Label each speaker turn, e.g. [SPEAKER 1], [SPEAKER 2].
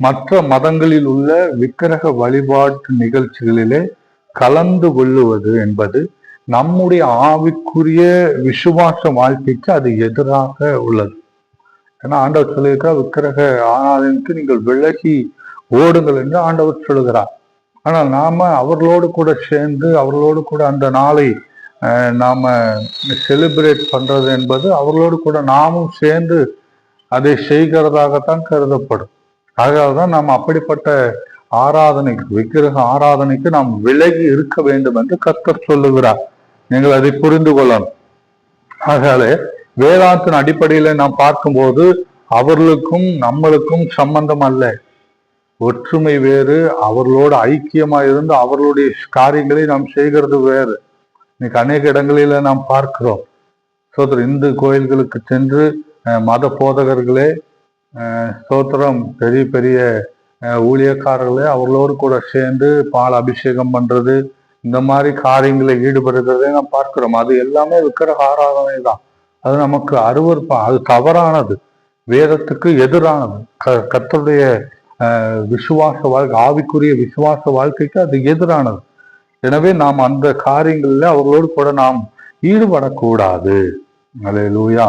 [SPEAKER 1] மற்ற மதங்களில் உள்ள விக்கிரக வழிபாட்டு நிகழ்ச்சிகளிலே கலந்து கொள்ளுவது என்பது நம்முடைய ஆவிக்குரிய விசுவாச வாழ்க்கைக்கு அது எதிராக உள்ளது. ஏன்னா ஆண்டவர் சொல்லியிருக்கிறார் விக்கிரக ஆராதனைக்கு நீங்கள் விலகி ஓடுங்கள் என்று ஆண்டவர் சொல்லுகிறார். ஆனால் நாம அவர்களோடு கூட சேர்ந்து அவர்களோடு கூட அந்த நாளை நாம செலிப்ரேட் பண்றது என்பது அவர்களோடு கூட நாமும் சேர்ந்து அதை செய்கிறதாகத்தான் கருதப்படும். ஆகவே நாம் அப்படிப்பட்ட ஆராதனைக்கு விக்கிரக ஆராதனைக்கு நாம் விலகி இருக்க வேண்டும் என்று கர்த்தர் சொல்லுகிறார். நீங்கள் அதை புரிந்து கொள்ளணும். ஆகவே வேதாந்தின் அடிப்படையில நாம் பார்க்கும்போது அவர்களுக்கும் நம்மளுக்கும் சம்பந்தம் அல்ல. ஒற்றுமை வேறு அவர்களோடு ஐக்கியமா இருந்து அவர்களுடைய காரியங்களை நாம் செய்கிறது வேறு. இன்னைக்கு அநேக இடங்களில நாம் பார்க்கிறோம். சோதர் இந்து கோயில்களுக்கு சென்று மத போதகர்களே ஸ்தோத்திரம். பெரிய பெரிய ஊழியக்காரர்களே அவர்களோடு கூட சேர்ந்து பால் அபிஷேகம் பண்றது இந்த மாதிரி காரியங்களில் ஈடுபடுகிறதே நாம் பார்க்கிறோம். அது எல்லாமே விக்கிரக ஆராதனை தான் அது நமக்கு அருவறுப்பா அது தவறானது. வேதத்துக்கு எதிரானது. க கத்தருடைய விசுவாச வாழ்க்கை ஆவிக்குரிய விசுவாச வாழ்க்கைக்கு அது எதிரானது. எனவே நாம் அந்த காரியங்களில் அவர்களோடு கூட நாம் ஈடுபடக்கூடாது. அல்லேலூயா